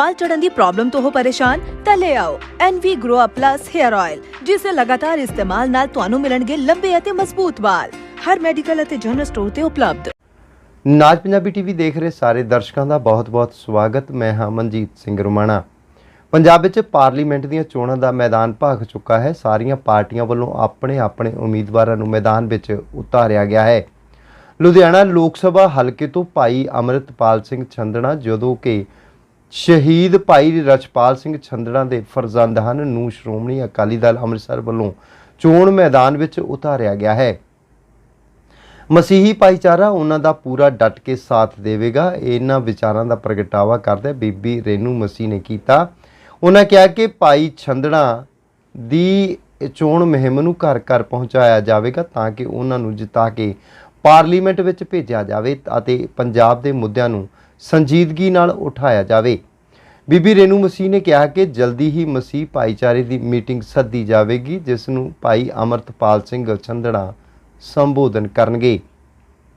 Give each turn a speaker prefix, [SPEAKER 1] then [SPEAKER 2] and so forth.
[SPEAKER 1] ਵਾਲ ਝੜਨ ਦੀ problem ਤੋਂ ਹੋ ਪਰੇਸ਼ਾਨ, ਤਾਂ ਲੈ ਆਓ NV Grow Up Plus Hair Oil ਜਿਸ ਦੇ ਲਗਾਤਾਰ ਇਸਤੇਮਾਲ ਨਾਲ ਤੁਹਾਨੂੰ ਮਿਲਣਗੇ ਲੰਬੇ ਅਤੇ ਮਜ਼ਬੂਤ ਵਾਲ। ਹਰ ਮੈਡੀਕਲ ਅਤੇ ਜਨਰਲ ਸਟੋਰ ਤੇ ਉਪਲਬਧ।
[SPEAKER 2] ਨਾਜ ਪੰਜਾਬੀ ਟੀਵੀ ਦੇਖ ਰਹੇ ਸਾਰੇ ਦਰਸ਼ਕਾਂ ਦਾ ਬਹੁਤ-ਬਹੁਤ ਸਵਾਗਤ। ਮੈਂ ਹਾਂ ਮਨਜੀਤ ਸਿੰਘ ਰੁਮਾਣਾ। ਪੰਜਾਬ ਵਿੱਚ ਪਾਰਲੀਮੈਂਟ ਦੀਆਂ ਚੋਣਾਂ ਦਾ ਮੈਦਾਨ ਭਾਗ ਚੁੱਕਾ ਹੈ। ਸਾਰੀਆਂ ਪਾਰਟੀਆਂ ਵੱਲੋਂ ਆਪਣੇ-ਆਪਣੇ ਉਮੀਦਵਾਰਾਂ ਨੂੰ ਮੈਦਾਨ ਵਿੱਚ ਉਤਾਰਿਆ ਗਿਆ ਹੈ। ਲੁਧਿਆਣਾ ਲੋਕ ਸਭਾ ਹਲਕੇ ਤੋਂ ਭਾਈ ਅਮਰਿਤਪਾਲ ਸਿੰਘ ਛੰਦਣਾ ਜਦੋਂ ਕਿ ਸ਼ਹੀਦ ਭਾਈ ਰਛਪਾਲ ਸਿੰਘ ਛੰਦਣਾ ਦੇ ਫਰਜ਼ੰਦ ਹਨ। ਨੂੰ ਸ਼੍ਰੋਮਣੀ ਅਕਾਲੀ ਦਲ ਅੰਮ੍ਰਿਤਸਰ ਵੱਲੋਂ ਚੋਣ ਮੈਦਾਨ ਵਿੱਚ ਉਤਾਰਿਆ ਗਿਆ ਹੈ। ਮਸੀਹੀ ਭਾਈਚਾਰਾ ਉਹਨਾਂ ਦਾ ਪੂਰਾ ਡਟ ਕੇ ਸਾਥ ਦੇਵੇਗਾ। ਇਹਨਾਂ ਵਿਚਾਰਾਂ ਦਾ ਪ੍ਰਗਟਾਵਾ ਕਰਦਾ ਬੀਬੀ ਰੇਨੂ ਮਸੀਹ ਨੇ ਕੀਤਾ। ਉਹਨਾਂ ਕਿਹਾ ਕਿ ਭਾਈ ਛੰਦੜਾ ਦੀ ਚੋਣ ਮੁਹਿੰਮ ਨੂੰ ਘਰ ਘਰ ਪਹੁੰਚਾਇਆ ਜਾਵੇਗਾ ਤਾਂ ਕਿ ਉਹਨਾਂ ਨੂੰ ਜਿਤਾ ਕੇ ਪਾਰਲੀਮੈਂਟ ਵਿੱਚ ਭੇਜਿਆ ਜਾਵੇ ਅਤੇ ਪੰਜਾਬ ਦੇ ਮੁੱਦਿਆਂ ਨੂੰ ਸੰਜੀਦਗੀ ਨਾਲ ਉਠਾਇਆ ਜਾਵੇ। ਬੀਬੀ ਰੇਨੂ ਮਸੀਹ ਨੇ ਕਿਹਾ ਕਿ ਜਲਦੀ ਹੀ ਮਸੀਹ ਭਾਈਚਾਰੇ ਦੀ ਮੀਟਿੰਗ ਸੱਦੀ ਜਾਵੇਗੀ, ਜਿਸ ਨੂੰ ਭਾਈ ਅਮਰਤਪਾਲ ਸਿੰਘ ਛੰਦਣਾ ਸੰਬੋਧਨ ਕਰਨਗੇ।